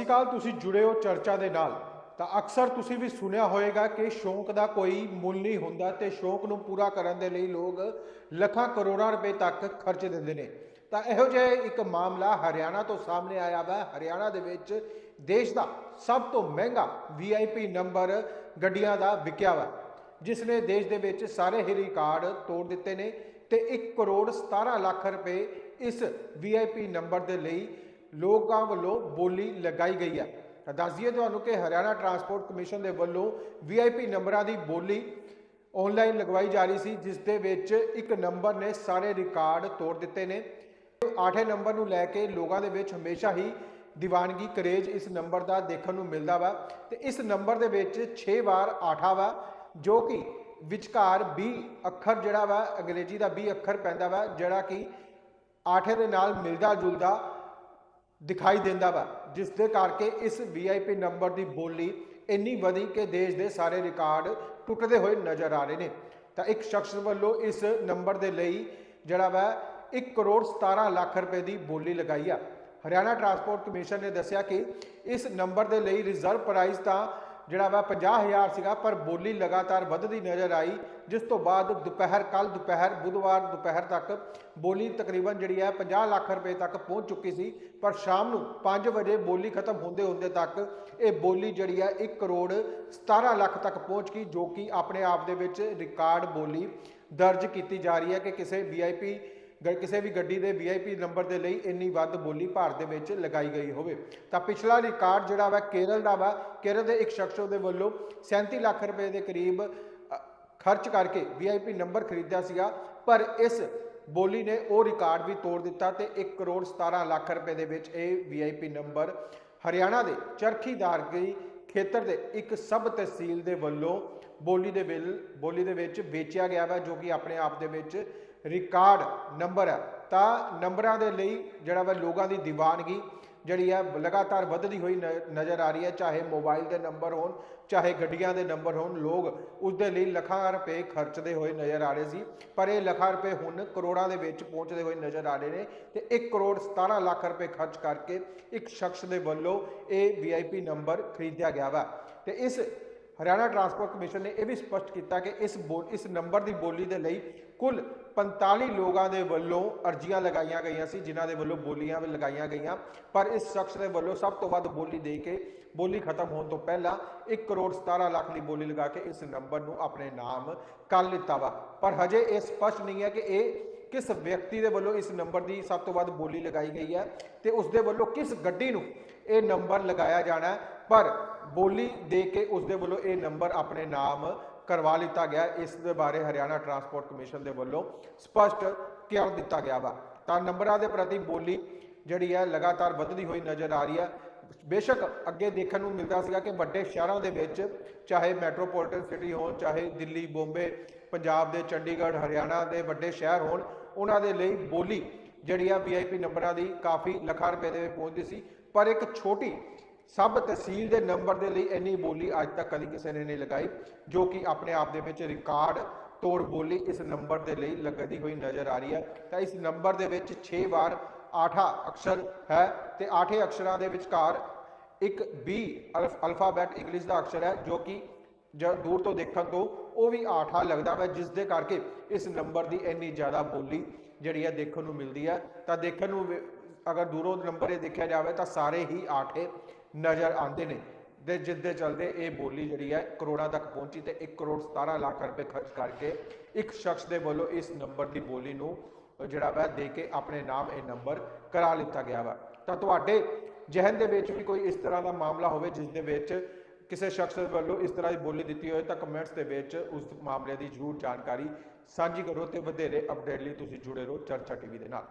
ਸ਼੍ਰੀ ਅਕਾਲ ਤੁਸੀਂ ਜੁੜੇ ਹੋ ਚਰਚਾ ਦੇ ਨਾਲ। ਤਾਂ ਅਕਸਰ ਤੁਸੀਂ ਵੀ ਸੁਣਿਆ ਹੋਵੇਗਾ ਕਿ ਸ਼ੌਂਕ ਦਾ ਕੋਈ ਮੁੱਲ ਨਹੀਂ ਹੁੰਦਾ ਤੇ ਸ਼ੌਂਕ ਨੂੰ ਪੂਰਾ ਕਰਨ ਦੇ ਲਈ ਲੋਕ ਲੱਖਾਂ ਕਰੋੜਾਂ ਰੁਪਏ ਤੱਕ ਖਰਚ ਦਿੰਦੇ ਨੇ। ਤਾਂ ਇਹੋ ਜਿਹਾ ਇੱਕ ਮਾਮਲਾ ਹਰਿਆਣਾ ਤੋਂ ਸਾਹਮਣੇ ਆਇਆ ਵਾ। ਹਰਿਆਣਾ ਦੇ ਵਿੱਚ ਦੇਸ਼ ਦਾ ਸਭ ਤੋਂ ਮਹਿੰਗਾ VIP ਨੰਬਰ ਗੱਡੀਆਂ ਦਾ ਵਿਕਿਆ ਵਾ, ਜਿਸ ਨੇ ਦੇਸ਼ ਦੇ ਵਿੱਚ ਸਾਰੇ ਹੀ ਰਿਕਾਰਡ ਤੋੜ ਦਿੱਤੇ ਨੇ ਤੇ 1 ਕਰੋੜ 17 ਲੱਖ ਰੁਪਏ ਇਸ VIP ਨੰਬਰ ਦੇ ਲਈ ਲੋਕਾਂ ਵੱਲੋਂ ਬੋਲੀ ਲਗਾਈ ਗਈ ਹੈ। ਦੱਸਦੀਏ ਤੁਹਾਨੂੰ ਕਿ ਹਰਿਆਣਾ ਟਰਾਂਸਪੋਰਟ ਕਮਿਸ਼ਨ ਦੇ ਵੱਲੋਂ VIP ਨੰਬਰਾਂ ਦੀ ਬੋਲੀ ਆਨਲਾਈਨ ਲਗਵਾਈ ਜਾ ਰਹੀ ਸੀ, ਜਿਸ ਦੇ ਵਿੱਚ ਇੱਕ ਨੰਬਰ ਨੇ ਸਾਰੇ ਰਿਕਾਰਡ ਤੋੜ ਦਿੱਤੇ ਨੇ। ਆਠੇ ਨੰਬਰ ਨੂੰ ਲੈ ਕੇ ਲੋਕਾਂ ਦੇ ਵਿੱਚ ਹਮੇਸ਼ਾ ਹੀ ਦੀਵਾਨਗੀ ਕਰੇਜ ਇਸ ਨੰਬਰ ਦਾ ਦੇਖਣ ਨੂੰ ਮਿਲਦਾ ਵਾ। ਤੇ ਇਸ ਨੰਬਰ ਦੇ ਵਿੱਚ 6 ਵਾਰ ਆਠਾ ਵਾ, ਜੋ ਕਿ ਵਿਚਕਾਰ 20 ਅੱਖਰ ਜਿਹੜਾ ਵਾ, ਅੰਗਰੇਜ਼ੀ ਦਾ 20 ਅੱਖਰ ਪੈਂਦਾ ਵਾ, ਜਿਹੜਾ ਕਿ ਆਠੇ ਦੇ ਨਾਲ ਮਿਲਦਾ ਜੁਲਦਾ ਦਿਖਾਈ ਦਿੰਦਾ ਵਾ ਜਿਸ ਦੇ ਕਰਕੇ ਇਸ VIP ਨੰਬਰ ਦੀ ਬੋਲੀ ਇੰਨੀ ਵਧੀ ਕਿ ਦੇਸ਼ ਦੇ ਸਾਰੇ ਰਿਕਾਰਡ ਟੁੱਟਦੇ ਹੋਏ ਨਜ਼ਰ ਆ ਰਹੇ ਨੇ। ਤਾਂ ਇੱਕ ਸ਼ਖਸ ਵੱਲੋਂ ਇਸ ਨੰਬਰ ਦੇ ਲਈ ਜਿਹੜਾ ਵਾ 1 ਕਰੋੜ 17 ਲੱਖ ਰੁਪਏ ਦੀ ਬੋਲੀ ਲਗਾਈ ਆ। ਹਰਿਆਣਾ ਟਰਾਂਸਪੋਰਟ ਕਮਿਸ਼ਨ ਨੇ ਦੱਸਿਆ ਕਿ ਇਸ ਨੰਬਰ ਦੇ ਲਈ ਰਿਜ਼ਰਵ ਪ੍ਰਾਈਸ ਤਾਂ ਜਿਹੜਾ ਵਾ 50000 ਸੀਗਾ, ਪਰ ਬੋਲੀ ਲਗਾਤਾਰ ਵੱਧਦੀ ਨਜ਼ਰ ਆਈ, ਜਿਸ ਤੋਂ ਬਾਅਦ ਦੁਪਹਿਰ ਕੱਲ ਦੁਪਹਿਰ, ਬੁੱਧਵਾਰ ਦੁਪਹਿਰ ਤੱਕ ਬੋਲੀ ਤਕਰੀਬਨ ਜਿਹੜੀ ਹੈ 50 ਲੱਖ ਰੁਪਏ ਤੱਕ ਪਹੁੰਚ ਚੁੱਕੀ ਸੀ, ਪਰ ਸ਼ਾਮ ਨੂੰ 5 ਵਜੇ ਬੋਲੀ ਖਤਮ ਹੁੰਦੇ ਹੁੰਦੇ ਤੱਕ ਇਹ ਬੋਲੀ ਜਿਹੜੀ ਹੈ 1 ਕਰੋੜ 17 ਲੱਖ ਤੱਕ ਪਹੁੰਚ ਗਈ, ਜੋ ਕਿ ਆਪਣੇ ਆਪ ਦੇ ਵਿੱਚ ਰਿਕਾਰਡ ਬੋਲੀ ਦਰਜ ਕੀਤੀ ਜਾ ਰਹੀ ਹੈ ਕਿ ਕਿਸੇ VIP ਗ- ਕਿਸੇ ਵੀ ਗੱਡੀ ਦੇ VIP ਨੰਬਰ ਦੇ ਲਈ ਇੰਨੀ ਵੱਧ ਬੋਲੀ ਭਾਰਤ ਦੇ ਵਿੱਚ ਲਗਾਈ ਗਈ ਹੋਵੇ। ਤਾਂ ਪਿਛਲਾ ਰਿਕਾਰਡ ਜਿਹੜਾ ਵਾ, ਕੇਰਲ ਦਾ ਵਾ, ਕੇਰਲ ਦੇ ਇੱਕ ਸ਼ਖਸ ਦੇ ਵੱਲੋਂ 37 ਲੱਖ ਰੁਪਏ ਦੇ ਕਰੀਬ ਖਰਚ ਕਰਕੇ VIP ਨੰਬਰ ਖਰੀਦਿਆ ਸੀਗਾ। ਪਰ ਇਸ ਬੋਲੀ ਨੇ ਉਹ ਰਿਕਾਰਡ ਵੀ ਤੋੜ ਦਿੱਤਾ ਤੇ 1 ਕਰੋੜ 17 ਲੱਖ ਰੁਪਏ ਦੇ ਵਿੱਚ ਇਹ VIP ਨੰਬਰ ਹਰਿਆਣਾ ਦੇ ਚਰਖੀਦਾਰ ਗਈ ਖੇਤਰ ਦੇ ਇੱਕ ਸਬ ਤਹਿਸੀਲ ਦੇ ਵੱਲੋਂ ਬੋਲੀ ਦੇ ਬਿੱਲ, ਬੋਲੀ ਦੇ ਵਿੱਚ ਵੇਚਿਆ ਗਿਆ ਵਾ, ਜੋ ਕਿ ਆਪਣੇ ਆਪ ਦੇ ਵਿੱਚ ਰਿਕਾਰਡ ਨੰਬਰ ਹੈ। ਤਾਂ ਨੰਬਰਾਂ ਦੇ ਲਈ ਜਿਹੜਾ ਵਾ ਲੋਕਾਂ ਦੀ ਦੀਵਾਨਗੀ ਜਿਹੜੀ ਹੈ, ਲਗਾਤਾਰ ਵੱਧਦੀ ਹੋਈ ਨ- ਨਜ਼ਰ ਆ ਰਹੀ ਹੈ। ਚਾਹੇ ਮੋਬਾਈਲ ਦੇ ਨੰਬਰ ਹੋਣ, ਚਾਹੇ ਗੱਡੀਆਂ ਦੇ ਨੰਬਰ ਹੋਣ, ਲੋਕ ਉਸ ਦੇ ਲਈ ਲੱਖਾਂ ਰੁਪਏ ਖਰਚਦੇ ਹੋਏ ਨਜ਼ਰ ਆ ਰਹੇ ਸੀ। ਪਰ ਇਹ ਲੱਖਾਂ ਰੁਪਏ ਹੁਣ ਕਰੋੜਾਂ ਦੇ ਵਿੱਚ ਪਹੁੰਚਦੇ ਹੋਏ ਨਜ਼ਰ ਆ ਰਹੇ ਨੇ ਤੇ 1 ਕਰੋੜ 17 ਲੱਖ ਰੁਪਏ ਖਰਚ ਕਰਕੇ ਇੱਕ ਸ਼ਖਸ ਦੇ ਵੱਲੋਂ ਇਹ VIP ਨੰਬਰ ਖਰੀਦਿਆ ਗਿਆ ਵਾ। ਤੇ ਇਸ ਹਰਿਆਣਾ ਟਰਾਂਸਪੋਰਟ ਕਮਿਸ਼ਨ ਨੇ ਇਹ ਵੀ ਸਪਸ਼ਟ ਕੀਤਾ ਕਿ ਇਸ ਬੋ- ਇਸ ਨੰਬਰ ਦੀ ਬੋਲੀ ਦੇ ਲਈ ਕੁੱਲ 45 ਲੋਕਾਂ ਦੇ ਵੱਲੋਂ ਅਰਜ਼ੀਆਂ ਲਗਾਈਆਂ ਗਈਆਂ ਸੀ, ਜਿਨ੍ਹਾਂ ਦੇ ਵੱਲੋਂ ਬੋਲੀਆਂ ਵੀ ਲਗਾਈਆਂ ਗਈਆਂ। ਪਰ ਇਸ ਸ਼ਖਸ ਦੇ ਵੱਲੋਂ ਸਭ ਤੋਂ ਵੱਧ ਬੋਲੀ ਦੇ ਕੇ ਬੋਲੀ ਖਤਮ ਹੋਣ ਤੋਂ ਪਹਿਲਾਂ 1 ਕਰੋੜ 17 ਲੱਖ ਦੀ ਬੋਲੀ ਲਗਾ ਕੇ ਇਸ ਨੰਬਰ ਨੂੰ ਆਪਣੇ ਨਾਮ ਕਰ ਲਿੱਤਾ ਵਾ। ਪਰ ਹਜੇ ਇਹ ਸਪਸ਼ਟ ਨਹੀਂ ਹੈ ਕਿ ਇਹ ਕਿਸ ਵਿਅਕਤੀ ਦੇ ਵੱਲੋਂ ਇਸ ਨੰਬਰ ਦੀ ਸਭ ਤੋਂ ਵੱਧ ਬੋਲੀ ਲਗਾਈ ਗਈ ਹੈ ਤੇ ਉਸ ਦੇ ਵੱਲੋਂ ਕਿਸ ਗੱਡੀ ਨੂੰ ਇਹ ਨੰਬਰ ਲਗਾਇਆ ਜਾਣਾ ਪਰ ਬੋਲੀ ਦੇ ਕੇ ਉਸ ਦੇ ਵੱਲੋਂ ਇਹ ਨੰਬਰ ਆਪਣੇ ਨਾਮ ਕਰਵਾ ਲਿੱਤਾ ਗਿਆ ਇਸ ਦੇ ਬਾਰੇ ਹਰਿਆਣਾ ਟਰਾਂਸਪੋਰਟ ਕਮਿਸ਼ਨ ਦੇ ਵੱਲੋਂ ਸਪਸ਼ਟ ਕਰ ਦਿੱਤਾ ਗਿਆ ਵਾ। ਤਾਂ ਨੰਬਰਾਂ ਦੇ ਪ੍ਰਤੀ ਬੋਲੀ ਜਿਹੜੀ ਹੈ ਲਗਾਤਾਰ ਵੱਧਦੀ ਹੋਈ ਨਜ਼ਰ ਆ ਰਹੀ ਹੈ। ਬੇਸ਼ੱਕ ਅੱਗੇ ਦੇਖਣ ਨੂੰ ਮਿਲਦਾ ਸੀਗਾ ਕਿ ਵੱਡੇ ਸ਼ਹਿਰਾਂ ਦੇ ਵਿੱਚ ਚਾਹੇ ਮੈਟਰੋਪੋਲੀਟਨ ਸਿਟੀ ਹੋਣ, ਚਾਹੇ ਦਿੱਲੀ ਬੰਬੇ ਪੰਜਾਬ ਦੇ ਚੰਡੀਗੜ੍ਹ, ਹਰਿਆਣਾ ਦੇ ਵੱਡੇ ਸ਼ਹਿਰ ਹੋਣ ਉਹਨਾਂ ਦੇ ਲਈ ਬੋਲੀ ਜਿਹੜੀ ਆ VIP ਨੰਬਰਾਂ ਦੀ ਕਾਫੀ ਲੱਖਾਂ ਰੁਪਏ ਦੇ ਪਹੁੰਚਦੀ ਸੀ। ਪਰ ਇੱਕ ਛੋਟੀ ਸਭ ਤਹਿਸੀਲ ਦੇ ਨੰਬਰ ਦੇ ਲਈ ਇੰਨੀ ਬੋਲੀ ਅੱਜ ਤੱਕ ਕਦੀ ਕਿਸੇ ਨੇ ਨਹੀਂ ਲਗਾਈ, ਜੋ ਕਿ ਆਪਣੇ ਆਪ ਦੇ ਵਿੱਚ ਰਿਕਾਰਡ ਤੋੜ ਬੋਲੀ ਇਸ ਨੰਬਰ ਦੇ ਲਈ ਲੱਗਦੀ ਹੋਈ ਨਜ਼ਰ ਆ ਰਹੀ ਹੈ। ਤਾਂ ਇਸ ਨੰਬਰ ਦੇ ਵਿੱਚ 6 ਵਾਰ ਆਠਾ ਅਕਸ਼ਰ ਹੈ ਤੇ ਆਠੇ ਅਕਸ਼ਰਾਂ ਦੇ ਵਿਚਕਾਰ ਇੱਕ B ਅਲਫ, ਅਲਫਾਬੈਟ ਇੰਗਲਿਸ਼ ਦਾ ਅਕਸ਼ਰ ਹੈ, ਜੋ ਕਿ ਜਾਂ ਦੂਰ ਤੋਂ ਦੇਖਣ ਤੋਂ ਉਹ ਵੀ ਆਠਾ ਲੱਗਦਾ ਹੈ ਜਿਸ ਦੇ ਕਰਕੇ ਇਸ ਨੰਬਰ ਦੀ ਇੰਨੀ ਜ਼ਿਆਦਾ ਬੋਲੀ ਜਿਹੜੀ ਹੈ ਦੇਖਣ ਨੂੰ ਮਿਲਦੀ ਹੈ। ਤਾਂ ਦੇਖਣ ਨੂੰ ਅਗਰ ਦੂਰੋਂ ਨੰਬਰ ਇਹ ਦੇਖਿਆ ਜਾਵੇ ਤਾਂ ਸਾਰੇ ਹੀ ਆਠੇ ਨਜ਼ਰ ਆਉਂਦੇ ਨੇ। ਦੇ ਜਿੱਦੇ ਚੱਲਦੇ ਇਹ ਬੋਲੀ ਜਿਹੜੀ ਹੈ ਕਰੋੜਾਂ ਤੱਕ ਪਹੁੰਚੀ ਤੇ 1 ਕਰੋੜ 17 ਲੱਖ ਰੁਪਏ ਖਰਚ ਕਰਕੇ ਇੱਕ ਸ਼ਖਸ ਦੇ ਵੱਲੋਂ ਇਸ ਨੰਬਰ ਦੀ ਬੋਲੀ ਨੂੰ ਜਿਹੜਾ ਵਾ ਦੇ ਕੇ ਆਪਣੇ ਨਾਮ ਇਹ ਨੰਬਰ ਕਰਾ ਲਿੱਤਾ ਗਿਆ ਵਾ। ਤਾਂ ਤੁਹਾਡੇ ਜਹਨ ਦੇ ਵਿੱਚ ਵੀ ਕੋਈ ਇਸ ਤਰ੍ਹਾਂ ਦਾ ਮਾਮਲਾ ਹੋਵੇ ਜਿਸ ਦੇ ਵਿੱਚ ਕਿਸੇ ਸ਼ਖਸ ਵੱਲੋਂ ਇਸ ਤਰ੍ਹਾਂ ਦੀ ਬੋਲੀ ਦਿੱਤੀ ਹੋਏ ਤਾਂ ਕਮੈਂਟਸ ਦੇ ਵਿੱਚ ਉਸ ਮਾਮਲੇ ਦੀ ਜ਼ਰੂਰ ਜਾਣਕਾਰੀ ਸਾਂਝੀ ਕਰੋ ਤੇ ਵਧੇਰੇ ਅਪਡੇਟ ਲਈ ਤੁਸੀਂ ਜੁੜੇ ਰਹੋ ਚਰਚਾ ਟੀਵੀ ਦੇ ਨਾਲ।